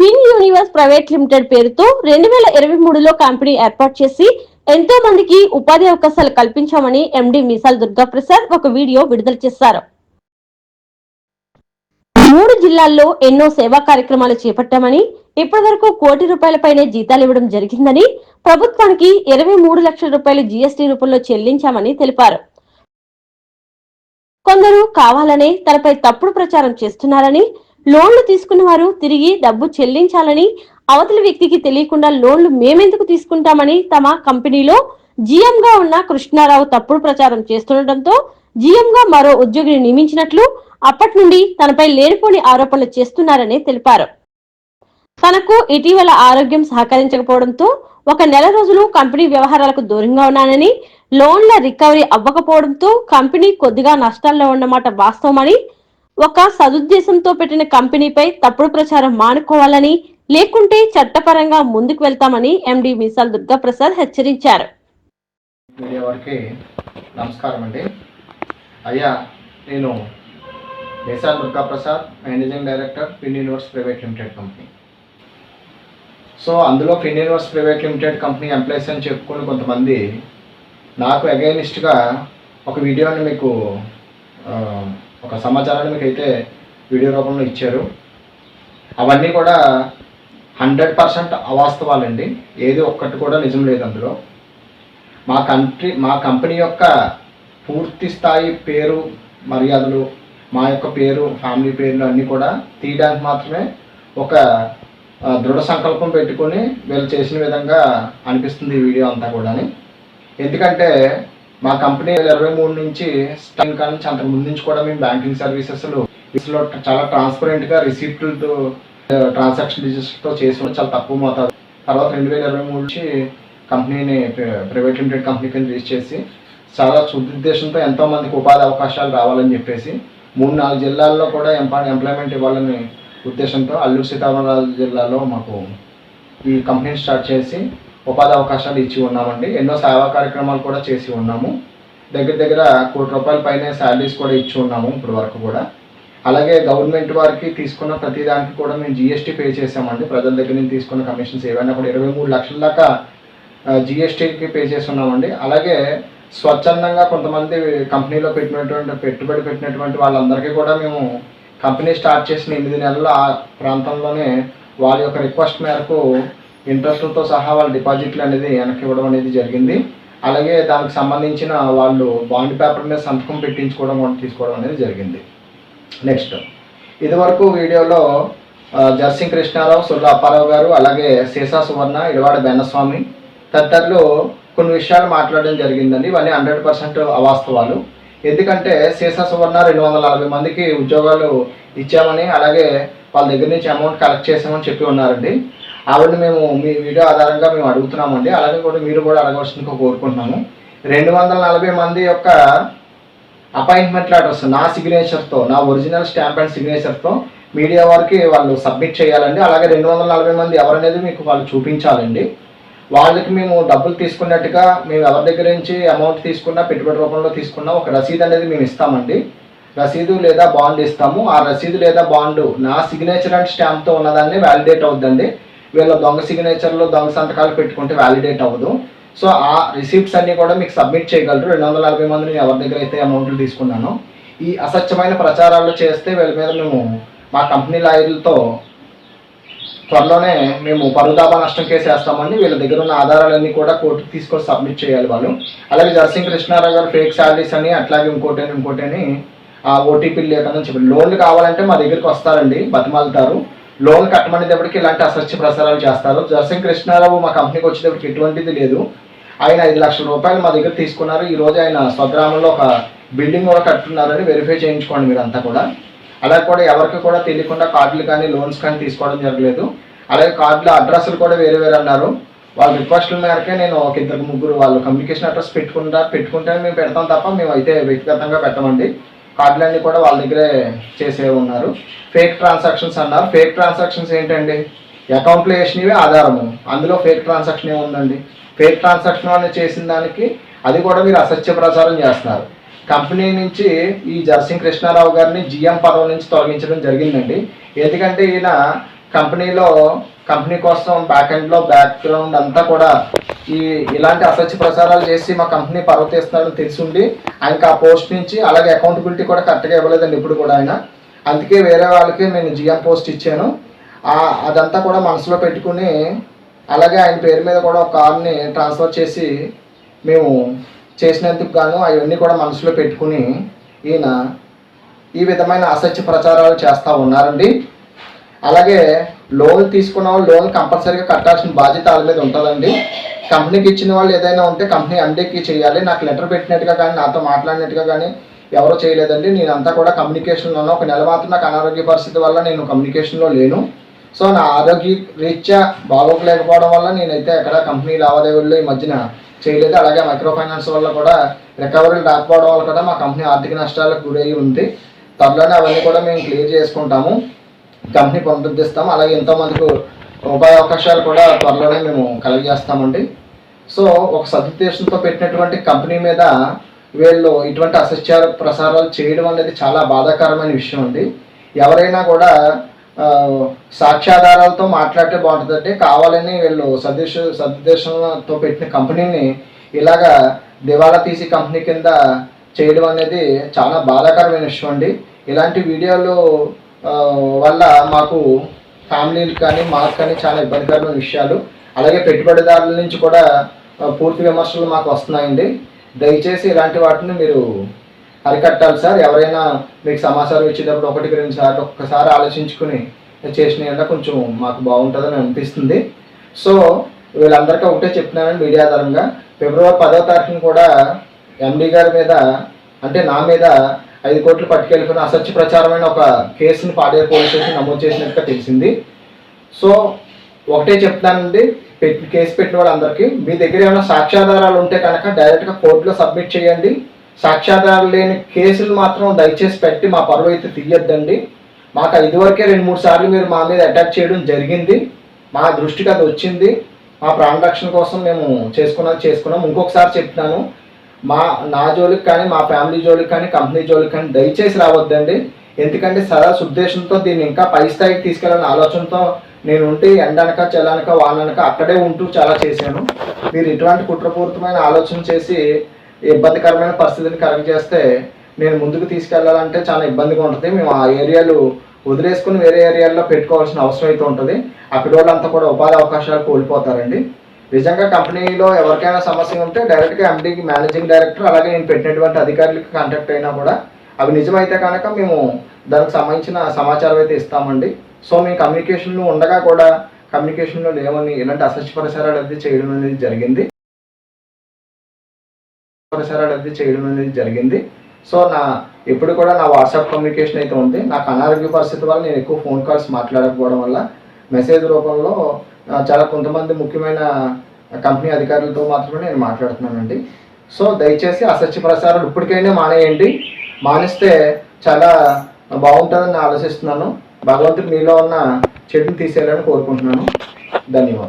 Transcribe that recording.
Pin universe private limited పేరుతో రెండు వేల ఇరవై మూడులో కంపెనీ ఏర్పాటు చేసి ఎంతో మందికి ఉపాధి అవకాశాలు కల్పించామని ఎండి మిసాల్ దుర్గా ప్రసాద్ ఒక వీడియో విడుదల చేశారు. మూడు జిల్లాల్లో ఎన్నో సేవా కార్యక్రమాలు చేపట్టామని ఇప్పటి వరకు కోటి రూపాయలపైనే జీతాలు ఇవ్వడం జరిగిందని ప్రభుత్వానికి ఇరవై మూడు లక్షల రూపాయలు జీఎస్టీ రూపంలో చెల్లించామని తెలిపారు. కొందరు కావాలనే తనపై తప్పుడు ప్రచారం చేస్తున్నారని లోన్లు తీసుకున్న వారు తిరిగి డబ్బు చెల్లించాలని అవతలి వ్యక్తికి తెలియకుండా లోన్లు మేమెందుకు తీసుకుంటామని తమ కంపెనీలో జీఎం గా ఉన్న కృష్ణారావు తప్పుడు ప్రచారం చేస్తుండటంతో జీఎం గా మరో ఉద్యోగిని నియమించినట్లు అప్పటి నుండి తనపై లేనిపోని ఆరోపణలు చేస్తున్నారని తెలిపారు. తనకు ఇటీవల ఆరోగ్యం సహకరించకపోవడంతో ఒక నెల రోజులు కంపెనీ వ్యవహారాలకు దూరంగా ఉన్నానని లోన్ల రికవరీ అవ్వకపోవడంతో కంపెనీ కొద్దిగా నష్టాల్లో ఉన్నమాట వాస్తవమని ఒక సదుద్దేశంతో పెట్టిన కంపెనీపై తప్పుడు ప్రచారం మానుకోవాలని లేకుంటే చట్టపరంగా ముందుకు వెళ్తామని ఎండి మిసాల్ దుర్గా ప్రసాద్ హెచ్చరించారు. మీడియా వారికి నమస్కారం అండి. అయ్యా నేను Deshal Durga Prasad managing director Fin Universe private limited company. So అందులో Fin Universe private limited company employees అని చెప్పుకుని కొంతమంది నాకు అగైనిస్ట్గా ఒక వీడియోని మీకు ఒక సమాచారాన్ని మీకు అయితే వీడియో రూపంలో ఇచ్చారు. అవన్నీ కూడా హండ్రెడ్ పర్సెంట్ అవాస్తవాలండి. ఏది ఒక్కటి కూడా నిజం లేదు అందులో. మా కంట్రీ మా కంపెనీ యొక్క పూర్తి స్థాయి పేరు మర్యాదలు మా యొక్క పేరు ఫ్యామిలీ పేర్లు అన్నీ కూడా తీయడానికి మాత్రమే ఒక దృఢ సంకల్పం పెట్టుకొని వీళ్ళు చేసిన విధంగా అనిపిస్తుంది ఈ వీడియో అంతా కూడా ఎందుకంటే మా కంపెనీ ఇరవై మూడు నుంచి స్టార్టింగ్ కాడ నుంచి అంతకు ముందు నుంచి కూడా మేము బ్యాంకింగ్ సర్వీసెస్లో లో చాలా ట్రాన్స్పరెంట్గా రిసీప్ట్లతో ట్రాన్సాక్షన్ రిజిస్టర్తో చేసి చాలా తక్కువ మోతాదు. తర్వాత రెండు వేల ఇరవై మూడు నుంచి కంపెనీని ప్రైవేట్ లిమిటెడ్ కంపెనీ కింద రిజిస్టర్ చేసి చాలా సుదుద్దేశంతో ఎంతో మందికి ఉపాధి అవకాశాలు రావాలని చెప్పేసి మూడు నాలుగు జిల్లాల్లో కూడా ఎంపా ఎంప్లాయ్మెంట్ ఇవ్వాలని ఉద్దేశంతో అల్లూరు సీతారామరాజు జిల్లాలో మాకు ఈ కంపెనీని స్టార్ట్ చేసి ఉపాధి అవకాశాలు ఇచ్చి ఉన్నామండి. ఎన్నో సేవా కార్యక్రమాలు కూడా చేసి ఉన్నాము. దగ్గర దగ్గర కోటి రూపాయల పైన శాలరీస్ కూడా ఇచ్చి ఉన్నాము ఇప్పుడు వరకు కూడా. అలాగే గవర్నమెంట్ వారికి తీసుకున్న ప్రతి దానికి కూడా మేము జిఎస్టీ పే చేసామండి ప్రజల దగ్గర నుంచి తీసుకున్న కమిషన్స్ ఏవైనా కూడా ఇరవై మూడు లక్షల దాకా జిఎస్టీకి పే చేస్తున్నామండి. అలాగే స్వచ్ఛందంగా కొంతమంది కంపెనీలో పెట్టినటువంటి పెట్టుబడి పెట్టినటువంటి వాళ్ళందరికీ కూడా మేము కంపెనీ స్టార్ట్ చేసిన ఎనిమిది నెలల ఆ ప్రాంతంలోనే వాళ్ళ యొక్క రిక్వెస్ట్ మేరకు ఇంట్రెస్ట్లతో సహా వాళ్ళ డిపాజిట్లు అనేది వెనక్కి ఇవ్వడం అనేది జరిగింది. అలాగే దానికి సంబంధించిన వాళ్ళు బాండ్ పేపర్ మీద సంతకం పెట్టించుకోవడం కూడా తీసుకోవడం అనేది జరిగింది. నెక్స్ట్ ఇదివరకు వీడియోలో ఆ, జర్సింగ్ కృష్ణారావు సుల్లా అప్పారావు గారు అలాగే సీసా సువర్ణ ఇడవాడ బెన్నస్వామి తదితరులు కొన్ని విషయాలు మాట్లాడడం జరిగిందండి. ఇవన్నీ హండ్రెడ్ పర్సెంట్ అవాస్తవాలు. ఎందుకంటే సీసా సువర్ణ రెండు వందల నలభై మందికి ఉద్యోగాలు ఇచ్చామని అలాగే వాళ్ళ దగ్గర నుంచి అమౌంట్ కలెక్ట్ చేసామని చెప్పి ఉన్నారండి. ఆవిడని మేము మీ వీడియో ఆధారంగా మేము అడుగుతున్నామండి. అలాగే కూడా మీరు కూడా అడగవలసిందిగా కోరుకుంటున్నాము. రెండు వందల నలభై మంది యొక్క అపాయింట్మెంట్ లెటర్స్ నా సిగ్నేచర్తో నా ఒరిజినల్ స్టాంప్ అండ్ సిగ్నేచర్తో మీడియా వారికి వాళ్ళు సబ్మిట్ చేయాలండి. అలాగే రెండు వందల నలభై మంది ఎవరనేది మీకు వాళ్ళు చూపించాలండి. వాళ్ళకి మేము డబ్బులు తీసుకున్నట్టుగా మేము ఎవరి దగ్గర నుంచి అమౌంట్ తీసుకున్నా పెట్టుబడి రూపంలో తీసుకున్నా ఒక రసీదు అనేది మేము ఇస్తామండి. రసీదు లేదా బాండ్ ఇస్తాము. ఆ రసీదు లేదా బాండ్ నా సిగ్నేచర్ అండ్ స్టాంప్తో ఉన్నదాన్ని వ్యాలిడేట్ అవుద్దండి. వీళ్ళ దొంగ సిగ్నేచర్లో దొంగ సంతకాలు పెట్టుకుంటే వ్యాలిడేట్ అవ్వదు. సో ఆ రిసీప్ట్స్ అన్నీ కూడా మీకు సబ్మిట్ చేయగలరు. రెండు వందల యాభై మంది నేను ఎవరి దగ్గర అయితే అమౌంట్లు తీసుకున్నాను ఈ అసత్యమైన ప్రచారాలు చేస్తే వీళ్ళ మీద మేము మా కంపెనీ లాయర్లతో త్వరలోనే మేము పరుదాబా నష్టం కేసు వీళ్ళ దగ్గర ఉన్న ఆధారాలన్నీ కూడా కోర్టుకు తీసుకొని సబ్మిట్ చేయాలి వాళ్ళు. అలాగే జర్సింగ్ కృష్ణారావు గారు ఫేక్ శాలరీస్ అని అట్లాగే ఇంకోటి అని ఇంకోటి అని ఆ ఓటీపీలు లేకుండా చెప్పి లోన్లు కావాలంటే మా దగ్గరికి వస్తారండి బతిమాలుతారు. లోన్ కట్టమనేటప్పటికి ఇలాంటి అసత్య ప్రసారాలు చేస్తారు. జర్సింగ్ కృష్ణారావు మా కంపెనీకి వచ్చేటప్పటికి ఎటువంటిది లేదు. ఆయన ఐదు లక్షల రూపాయలు మా దగ్గర తీసుకున్నారు. ఈరోజు ఆయన స్వగ్రామంలో ఒక బిల్డింగ్ కూడా కట్టున్నారని వెరిఫై చేయించుకోండి మీరు అంతా కూడా. అలాగే కూడా ఎవరికి కూడా తెలియకుండా కార్డులు కానీ లోన్స్ కానీ తీసుకోవడం జరగలేదు. అలాగే కార్డుల అడ్రస్లు కూడా వేరే వేరే అన్నారు. వాళ్ళ రిక్వెస్ట్ల మేరకే నేను ఒక ఇద్దరు ముగ్గురు వాళ్ళు కమ్యూనికేషన్ అడ్రస్ పెట్టుకుంటా పెట్టుకుంటే మేము పెడతాం తప్ప మేము అయితే వ్యక్తిగతంగా పెట్టమండి. కార్డులన్నీ కూడా వాళ్ళ దగ్గరే చేసే ఉన్నారు. ఫేక్ ట్రాన్సాక్షన్స్ అన్నారు. ఫేక్ ట్రాన్సాక్షన్స్ ఏంటండి? అకౌంట్లో వేసినవి ఆధారము. అందులో ఫేక్ ట్రాన్సాక్షన్ ఏముందండి ఫేక్ ట్రాన్సాక్షన్ అనేది చేసిన దానికి అది కూడా మీరు అసత్య ప్రచారం చేస్తున్నారు. కంపెనీ నుంచి ఈ జర్సింగ్ కృష్ణారావు గారిని జిఎం పదవి నుంచి తొలగించడం జరిగిందండి. ఎందుకంటే ఈయన కంపెనీలో కంపెనీ కోసం బ్యాక్ ఎండ్లో బ్యాక్గ్రౌండ్ అంతా కూడా ఈ ఇలాంటి అసత్య ప్రచారాలు చేసి మా కంపెనీ పరువు తెలిసి ఆయనకి ఆ పోస్ట్ నుంచి అలాగే అకౌంటబిలిటీ కూడా కరెక్ట్గా ఇవ్వలేదండి ఇప్పుడు కూడా ఆయన. అందుకే వేరే వాళ్ళకి నేను జిఎం పోస్ట్ ఇచ్చాను. అదంతా కూడా మనసులో పెట్టుకుని అలాగే ఆయన పేరు మీద కూడా ఒక కార్ని ట్రాన్స్ఫర్ చేసి మేము చేసినందుకు గాను అవన్నీ కూడా మనసులో పెట్టుకుని ఈయన ఈ విధమైన అసత్య ప్రచారాలు చేస్తూ ఉన్నారండి. అలాగే లోన్ తీసుకున్న వాళ్ళు లోన్ కంపల్సరీగా కట్టాల్సిన బాధ్యత వాళ్ళ మీద ఉంటుందండి. కంపెనీకి ఇచ్చిన వాళ్ళు ఏదైనా ఉంటే కంపెనీ అండేకి చేయాలి. నాకు లెటర్ పెట్టినట్టుగా కానీ నాతో మాట్లాడినట్టుగా కానీ ఎవరో చేయలేదండి. నేను అంతా కూడా కమ్యూనికేషన్లోనూ ఒక నెల మాత్రం నాకు అనారోగ్య పరిస్థితి వల్ల నేను కమ్యూనికేషన్లో లేను. సో నా ఆరోగ్య రీత్యా బాగోకలేకపోవడం వల్ల నేనైతే ఎక్కడ కంపెనీ లావాదేవీల్లో ఈ మధ్యన చేయలేదు. అలాగే మైక్రో ఫైనాన్స్ వల్ల కూడా రికవరీ రాకపోవడం వల్ల కూడా మా కంపెనీ ఆర్థిక నష్టాలకు గురయ్యి ఉంది. త్వరలోనే అవన్నీ కూడా మేము క్లియర్ చేసుకుంటాము. కంపెనీ పునరుద్ధరిస్తాం అలాగే ఎంతోమందికి ఉపాధి అవకాశాలు కూడా త్వరలోనే మేము కలుగజేస్తామండి. సో ఒక సదుద్దేశంతో పెట్టినటువంటి కంపెనీ మీద వీళ్ళు ఇటువంటి అసత్యాలు ప్రసారాలు చేయడం అనేది చాలా బాధాకరమైన విషయం అండి. ఎవరైనా కూడా సాక్ష్యాధారాలతో మాట్లాడితే బాగుంటుందంటే కావాలని వీళ్ళు సదేశ సదుద్దేశంతో పెట్టిన కంపెనీని ఇలాగా దివాలా తీసి కంపెనీ కింద చేయడం అనేది చాలా బాధాకరమైన విషయం అండి. ఇలాంటి వీడియోలు వల్ల మాకు ఫ్యామిలీలు కానీ మాకు కానీ చాలా ఇబ్బందికరమైన విషయాలు. అలాగే పెట్టుబడిదారుల నుంచి కూడా పూర్తి విమర్శలు మాకు వస్తున్నాయండి. దయచేసి ఇలాంటి వాటిని మీరు అరికట్టాలి సార్. ఎవరైనా మీకు సమాచారం ఇచ్చేటప్పుడు ఒకటికి రెండు సార్లు ఒక్కసారి ఆలోచించుకుని చేసిన కొంచెం మాకు బాగుంటుందని అనిపిస్తుంది. సో వీళ్ళందరికీ ఒకటే చెప్తున్నానండి మీడియా ఆధారంగా ఫిబ్రవరి పదో తారీఖున కూడా ఎండి గారి మీద అంటే నా మీద ఐదు కోట్లు పట్టుకెళ్ళిపోయిన అసత్య ప్రచారమైన ఒక కేసును పాడేరు పోలీస్ స్టేషన్ నమోదు చేసినట్టుగా తెలిసింది. సో ఒకటే చెప్తానండి పెట్టి కేసు పెట్టిన వాళ్ళందరికీ మీ దగ్గర ఏమైనా సాక్ష్యాధారాలు ఉంటే కనుక డైరెక్ట్గా కోర్టులో సబ్మిట్ చేయండి. సాక్ష్యాధారాలు లేని కేసులు మాత్రం దయచేసి పెట్టి మా పరువు అయితే తీయొద్దండి. మాకు ఇదివరకే రెండు మూడు సార్లు మీరు మా మీద అటాక్ చేయడం జరిగింది. మా దృష్టికి అది వచ్చింది. మా ప్రాణ రక్షణ కోసం మేము చేసుకున్నది చేసుకున్నాం. ఇంకొకసారి చెప్తున్నాను మా నా జోలికి కానీ మా ఫ్యామిలీ జోలికి కానీ కంపెనీ జోలికి కానీ దయచేసి రావద్దండి. ఎందుకంటే సదా ఉద్దేశంతో దీన్ని ఇంకా పై స్థాయికి తీసుకెళ్ళాలని ఆలోచనతో నేను ఉంటే ఎండనక చెల్లనక వాళ్ళనక అక్కడే ఉంటూ చాలా చేశాను. మీరు ఇటువంటి కుట్రపూరితమైన ఆలోచన చేసి ఇబ్బందికరమైన పరిస్థితిని కరెక్ట్ చేస్తే నేను ముందుకు తీసుకెళ్ళాలంటే చాలా ఇబ్బందిగా ఉంటుంది. మేము ఆ ఏరియాలు వదిలేసుకుని వేరే ఏరియాల్లో పెట్టుకోవాల్సిన అవసరం అయితే ఉంటుంది. అక్కడ వాళ్ళంతా కూడా ఉపాధి అవకాశాలు కోల్పోతారండి. నిజంగా కంపెనీలో ఎవరికైనా సమస్య ఉంటే డైరెక్ట్గా ఎండీకి మేనేజింగ్ డైరెక్టర్ అలాగే నేను పెట్టినటువంటి అధికారులకి కాంటాక్ట్ అయినా కూడా అవి నిజమైతే కనుక మేము దానికి సంబంధించిన సమాచారం అయితే ఇస్తామండి. సో మేము కమ్యూనికేషన్లో ఉండగా కూడా కమ్యూనికేషన్లో లేవని ఇలాంటి అసత్య పరిసరాలు అది చేయడం అనేది జరిగింది. పరిసరాలు అయితే చేయడం అనేది జరిగింది. సో నా ఇప్పుడు కూడా నా వాట్సాప్ కమ్యూనికేషన్ అయితే ఉంది. నాకు అనారోగ్య పరిస్థితి వల్ల నేను ఎక్కువ ఫోన్ కాల్స్ మాట్లాడకపోవడం వల్ల మెసేజ్ రూపంలో చాలా కొంతమంది ముఖ్యమైన కంపెనీ అధికారులతో మాత్రమే నేను మాట్లాడుతున్నానండి. సో దయచేసి అసత్య ప్రసారాలు ఇప్పటికైనా మానేయండి. మానేస్తే చాలా బాగుంటుందని ఆలోచిస్తున్నాను. భగవంతుడు మీలో ఉన్న చెడుని తీసేయాలని కోరుకుంటున్నాను. ధన్యవాదాలు.